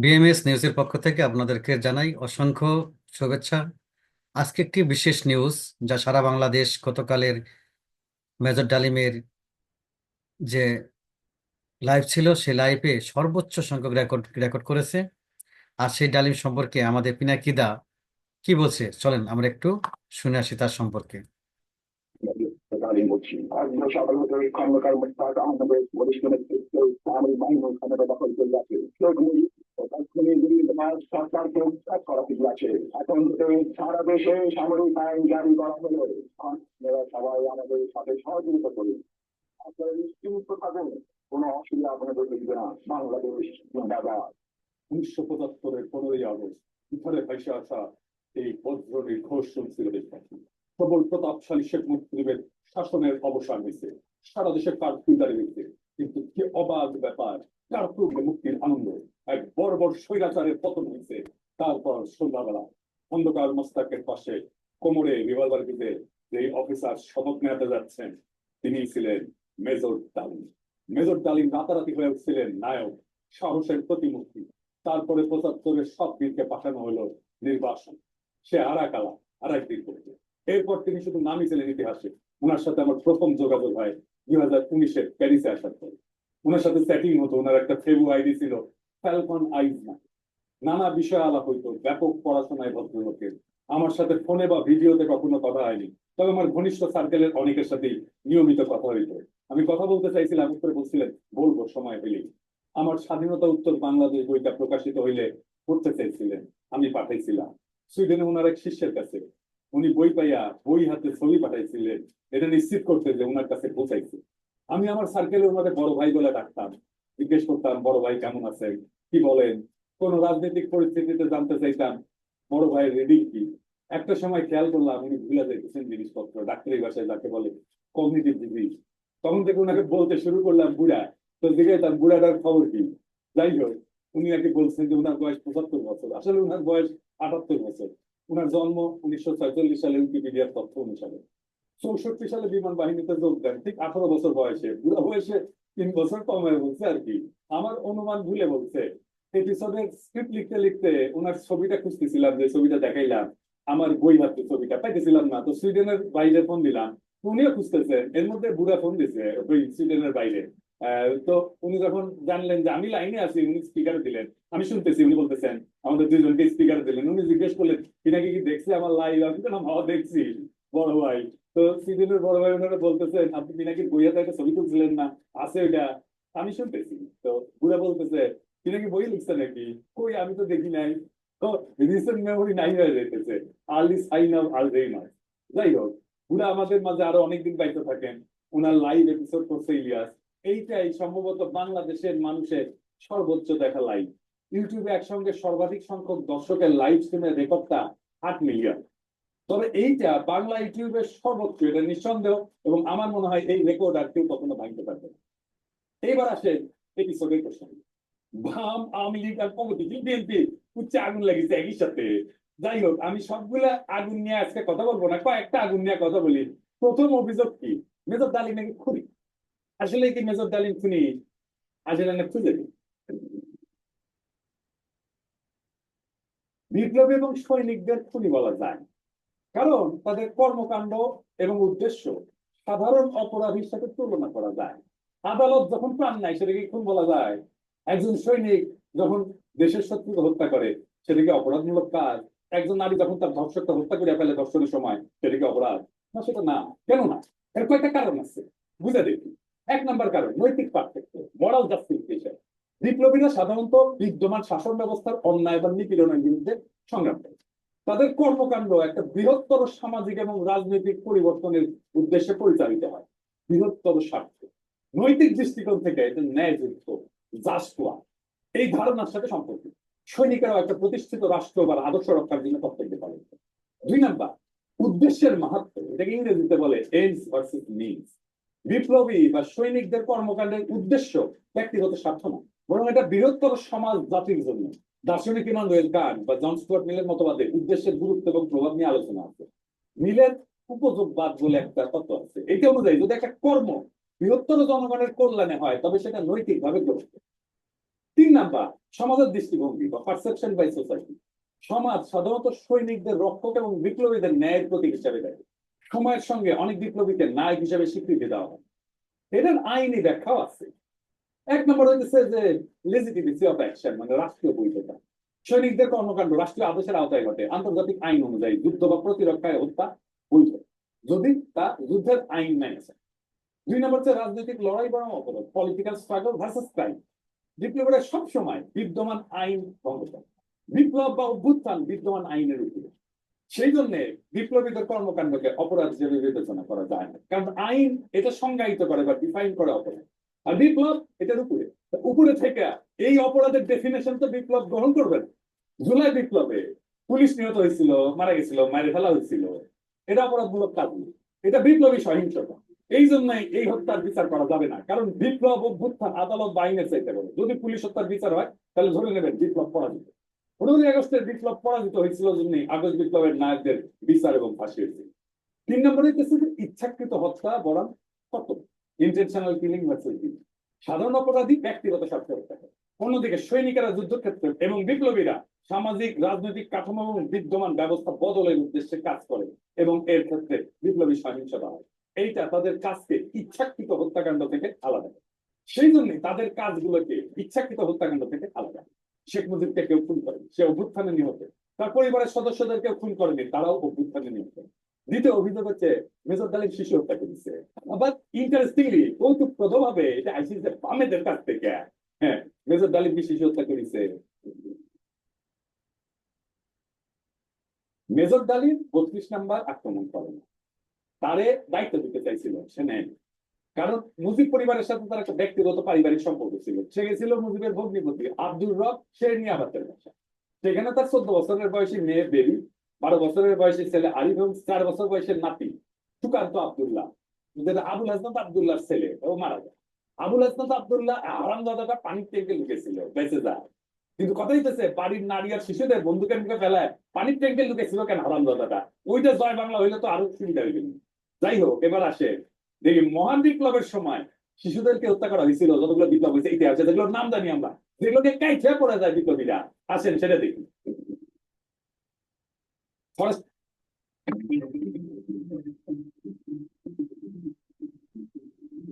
BMS নিউজের পক্ষ থেকে আপনাদেরকে জানাই অসংখ্য শুভেচ্ছা। আজকে একটি বিশেষ নিউজ যা সারা বাংলাদেশ গতকালের মেজর ডালিমের যে লাইভ ছিল সেই লাইভে সর্বোচ্চ সংখ্যক রেকর্ড রেকর্ড করেছে। আর সেই ডালিম সম্পর্কে আমাদের পিনাকিদা কি বলছে? চলেন আমরা একটু শুনে আসি তার সম্পর্কে। এখন সারা দেশে আমাদের সাথে সহযোগিতা অসুবিধা আপনাদের উনিশশো পঁচাত্তরের আসা এই প্রতাপশালী শেখ মুজিবের শাসনের অবসান হয়েছে। সারা দেশে কারফিউ দাঁড়িয়ে কিন্তু কি অবাধ ব্যাপার কারফিউ মুক্তির আনন্দ? এক বড় বড় স্বৈরাচারের পতন হয়েছে। তারপর সন্ধ্যাবেলা অন্ধকার মোস্তাকের পাশে কোমরে রিভলভার দিতে যে অফিসার শপথ নেওয়াতে যাচ্ছেন, তিনি ছিলেন মেজর মেজর রাতারাতি হয়ে উঠছিলেন নায়ক, সাহসের প্রতিমূর্তি। তারপরে পঁচাত্তরের সব দিনকে পাঠানো হলো নির্বাসন। সে আরাকালা আর একদিন করতে এরপর তিনি শুধু নামই ছিলেন ইতিহাসে। ওনার সাথে আমার প্রথম যোগাযোগ হয় দুই হাজার উনিশের প্যারিসে আসার পর। ওনার সাথে সেটিং হতো ওনার একটা ফেবু আইডি ছিল ফ্যালকন আইজ না। নানা বিষয় আলাপ হইতো, ব্যাপক পড়াশোনায় ভদ্রলোকের আমার সাথে ফোনে বা ভিডিওতে কখনো কথা হয়নি, তবে আমার ঘনিষ্ঠ সার্কেলের অনেকের সাথেই নিয়মিত কথা হইতো। আমি কথা বলতে চাইছিলাম, উত্তরে বলছিলেন, বলব, সময় পেলেই আমার স্বাধীনতা উত্তর বাংলাদেশ বইটা প্রকাশিত হইলে পড়তে চাইছিলেন, আমি পাঠাইছিলাম। সুইডেনে ওনার এক শিষ্যের কাছে। উনি বই পাইয়া বই হাতে ছবি পাঠাইছিলেন, এটা নিশ্চিত করতে যে ওনার কাছে পৌঁছাইছে। আমি আমার সার্কেলে ওনাদের বড় ভাই বলে ডাকতাম জিজ্ঞেস করতাম, বড় ভাই কেমন আছেন কি বলেন? কোন রাজনৈতিক পরিস্থিতিতে জানতে চাইতাম, বড় ভাইয়ের রিডিং কি? একটা সময় খেয়াল করলাম, উনি ভুলে যাইতেছেন জিনিসপত্র, ডাক্তারি ভাষায় যাকে বলে কগনিটিভ ডিজিজ তখন থেকে ওনাকে বলতে শুরু করলাম, বুড়া তো জিজ্ঞাসা বুড়াটার খবর কি? যাই হোক, উনি নাকি বলছেন যে ওনার বয়স পঁচাত্তর বছর। আসলে ওনার বয়স আটাত্তর বছর। ওনার জন্ম উনিশশো ছয়চল্লিশ সালে উইকিপিডিয়ার তথ্য অনুসারে। চৌষট্টি সালে বিমান বাহিনীতে যোগ দেন, ঠিক আঠারো বছর বয়সে। বুড়া বয়সে তিন বছর কমে বলছে আর কি। আমার অনুমান ভুলে বলছে। এপিসোডের স্ক্রিপ্ট লিখতে লিখতে ওনার ছবিটা খুঁজতেছিলাম, যে ছবিটা দেখাইলাম। আমার বই হাতে ছবিটা পাইতেছিলাম না। তো সুইডেনের বাইরে ফোন দিলাম। উনিও খুঁজতেছেন এর মধ্যে বুড়া ফোন দিছে ওই সুইডেনের বাইরে। তো উনি যখন জানলেন যে আমি লাইনে আছি, উনি স্পিকার দিলেন। আমি শুনতেছি, উনি বলতেছেন, আমাদের দুইজনকে স্পিকার দিলেন। উনি জিজ্ঞেস করলেন পিনাকি কি দেখছে আমার লাইভ আমি বললাম হ্যাঁ দেখছি। বড় ভাই। তো সিজনের বড় ভাই ওনারা বলতেছেন, আপনি পিনাকি বইয়াতে একটা ছবি তুলছিলেন না, আছে ওইটা? আমি শুনতেছি। তো বুড়া বলতেছে, পিনাকি বই লিখছে নাকি? কই, আমি তো দেখি নাই। তো রিসেন্ট মেমোরি নাই হয়ে যেতেছে আর্লি সাইন অফ আলঝেইমার যাই হোক, বুড়া আমাদের মাঝে আরও অনেকদিন পাইতে থাকেন। ওনার লাইভ এপিসোড করছে ইলিয়াস। এইটাই সম্ভবত বাংলাদেশের মানুষের সর্বোচ্চ দেখা লাইভ ইউটিউবে একসঙ্গে সর্বাধিক সংখ্যক দর্শকের লাইভ স্ট্রিমের রেকর্ডটা আট মিলিয়ন তবে এইটা বাংলা ইউটিউবের সর্বোচ্চ, এটা নিঃসন্দেহ, এবং আমার মনে হয় এই রেকর্ড আর কেউ কখনো ভাঙতে পারবে না। এইবার আসেন এপিসোডের প্রশ্ন বাম আওয়ামী লীগ আর প্রগতি বিএনপি উচ্চে আগুন লাগিয়েছে একই সাথে। যাই হোক, আমি সবগুলা আগুন নিয়ে আজকে কথা বলব না, কয়েকটা আগুন নিয়ে কথা বলি। প্রথম অভিযোগ কি? মেজর ডালি নাকি খুনি? আসলে কি মেজর ডালিম খুনি? আসলে না খুঁজে বিপ্লবী এবং সৈনিকদের খুনি বলা যায়। কারণ তাদের কর্মকাণ্ড এবং উদ্দেশ্য সাধারণ অপরাধীর সাথে তুলনা করা যায়। আদালত যখন প্রাণ নাই সেটাকে খুন বলা যায়। একজন সৈনিক যখন দেশের শত্রুকে হত্যা করে, সেটাকে অপরাধমূলক কাজ। একজন নারী যখন তার ধর্ষককে হত্যা করে ফেলে ধর্ষণের সময়, সেটাকে অপরাধ। না, সেটা না। কেন না? এর কয়েকটা কারণ আছে। বুঝে দেখি। এক নম্বর কারণ, নৈতিক পার্থক্য মরাল জাস্টিফিকেশন বিপ্লবীরা সাধারণত বিদ্যমান শাসন ব্যবস্থার অন্যায় বা নিপীড়নের বিরুদ্ধে সংগ্রাম করে। তাদের কর্মকাণ্ড একটা বৃহত্তর সামাজিক এবং রাজনৈতিক পরিবর্তনের উদ্দেশ্যে পরিচালিত হয়। বৃহত্তর স্বার্থে। নৈতিক দৃষ্টিকোণ থেকে এটা ন্যায়যুক্ত জাস্টওয়া এই ধারণার সাথে সম্পর্কিত। সৈনিকেরাও একটা প্রতিষ্ঠিত রাষ্ট্র বা আদর্শ রক্ষার জন্য কর্তব্য পালন করে। দুই নাম্বার, উদ্দেশ্যের মাহাত্ম এটাকে ইংরেজিতে বলে এন্ডস ভার্সেস মিনস বিপ্লবী বা সৈনিকদের কর্মকাণ্ডের উদ্দেশ্য ব্যক্তিগত স্বার্থ না বরং এটা বৃহত্তর সমাজ জাতির জন্য। দার্শনিক ইমানুয়েল কান্ট বা জন স্টুয়ার্ট মিলের মতবাদে উদ্দেশ্যের গুরুত্ব এবং প্রভাব নিয়ে আলোচনা আছে। মিলের উপযোগবাদ বলে একটা তত্ত্ব আছে। এটা অনুযায়ী যদি একটা কর্ম বৃহত্তর জনগণের কল্যাণে হয়, তবে সেটা নৈতিকভাবে গ্রহণ তিন নাম্বার, সমাজের দৃষ্টিভঙ্গি বা পারসেপশন বাই সোসাইটি সমাজ সাধারণত সৈনিকদের রক্ষক এবং বিপ্লবীদের ন্যায়ের প্রতীক হিসাবে দেখে। সময়ের সঙ্গে অনেক বিপ্লবীকে নায়ক হিসেবে স্বীকৃতি দেওয়া হয়। এটার আইনি ব্যাখ্যাও আছে। এক নম্বর হচ্ছে যে লেজিটিমেসি অফ অ্যাকশন মানে রাষ্ট্রীয় বৈধতা। সৈনিকদের কর্মকাণ্ড রাষ্ট্রীয় আদেশের আওতায় ঘটে। আন্তর্জাতিক আইন অনুযায়ী যুদ্ধ বা প্রতিরক্ষায় হত্যা বৈধ। যদি তা যুদ্ধের আইন মেনে চলে। দুই নম্বর হচ্ছে রাজনৈতিক লড়াই বরং অপরাধ পলিটিক্যাল স্ট্রাগল ভার্সেস ক্রাইম বিপ্লবীরা সবসময় বিদ্যমান আইন ভঙ্গ। করে বিপ্লব বা অভ্যুত্থান বিদ্যমান আইনের উপরে সেই জন্য বিপ্লবীদের কর্মকাণ্ডকে অপরাধ হিসেবে বিবেচনা করা যায় না। কারণ আইন এটা সংজ্ঞায়িত করে বা ডিফাইন করে অপরাধ। আর বিপ্লব এটার উপরে উপরে থেকে এই অপরাধের ডেফিনেশন তো বিপ্লব গ্রহণ করবেন জুলাই বিপ্লবে পুলিশ নিহত হয়েছিল, মারা গেছিল মারে ফেলা হয়েছিল। এটা অপরাধমূলক কাজ। এটা বিপ্লবী সহিংসতা। এই জন্যই এই হত্যার বিচার করা যাবে না। কারণ বিপ্লব অভ্যুত্থান আদালত বা আইনের চাইতে পারে যদি পুলিশ হত্যার বিচার হয়, তাহলে ধরে নেবেন বিপ্লব পরাজিত। পনেরোই আগস্টের বিপ্লব পরাজিত হয়েছিল জন্যই আগস্ট বিপ্লবের নায়কদের বিচার এবং ফাঁসি হয়েছিল তিন নম্বরে ইচ্ছাকৃত হত্যা বরং কত ইন্টেনশনাল কিলিং সাধারণ অপরাধী ব্যক্তিগত স্বার্থে হত্যা করে। অন্যদিকে সৈনিকেরা যুদ্ধক্ষেত্রে এবং বিপ্লবীরা সামাজিক, রাজনৈতিক কাঠামো এবং বিদ্যমান ব্যবস্থা বদলের উদ্দেশ্যে কাজ করে এবং এর ক্ষেত্রে বিপ্লবী সহিংসতা হয়। এইটা তাদের কাজকে ইচ্ছাকৃত হত্যাকাণ্ড থেকে আলাদা। সেই জন্য তাদের কাজগুলোকে ইচ্ছাকৃত হত্যাকাণ্ড থেকে আলাদা শেখ মুজিবকে কেউ খুন করে সে অভ্যুত্থানে নিহত। তার পরিবারের সদস্যদেরকে খুন করেনি, তারাও অভ্যুত্থানে নিহত। দ্বিতীয় অভিযোগ হচ্ছে মেজর শিশু হত্যা করেছে। আবার ইন্টারেস্টিংলি এটা আইসিসি কাছ থেকে হ্যাঁ মেজর শিশু হত্যা করেছে। মেজর বত্রিশ নাম্বার আক্রমণ করেন তারে দায়িত্ব দিতে চাইছিল সে নেয় কারণ মুজিব পরিবারের সাথে তার একটা ব্যক্তিগত পারিবারিক সম্পর্ক ছিল। সে গেছিল মুজিবের ভগ্নিপতি আব্দুর রব, সে নিয়ে আবাদের বাসা সেখানে তার চোদ্দ বছরের বয়সী মেয়ে বেবি বারো বছরের বয়সী ছেলে আরিফ এবং চার বছর বয়সের নাতি সুকান্ত আব্দুল্লাহ। আবুল হাসনাত আব্দুল্লাহর ছেলে, ও মারা যায়। আবুল হাসনাত আব্দুল্লাহ আরামদাদাটা পানির ট্যাঙ্কে লুকেছিল, বেঁচে যায়। কিন্তু কথা হইতেছে, বাড়ির নারী আর শিশুদের বন্ধুকে মুখে ফেলায় পানির ট্যাঙ্কে লুকেছিল কেন হারামদাদাটা ওইটা জয় বাংলা হইলে তো আরও সুবিধা হইবে। যাই হোক, এবার আসে। দেখি, মহান বিপ্লবের সময় শিশুদেরকে হত্যা করা হয়েছিল, যতগুলো বিপ্লব হয়েছে, ইতিহাসে, যেগুলোর নাম জানি আমরা। যেগুলোকে কাইছে পড়ে যায় বিপ্লবীরা। আসেন, সেটা দেখি। What is?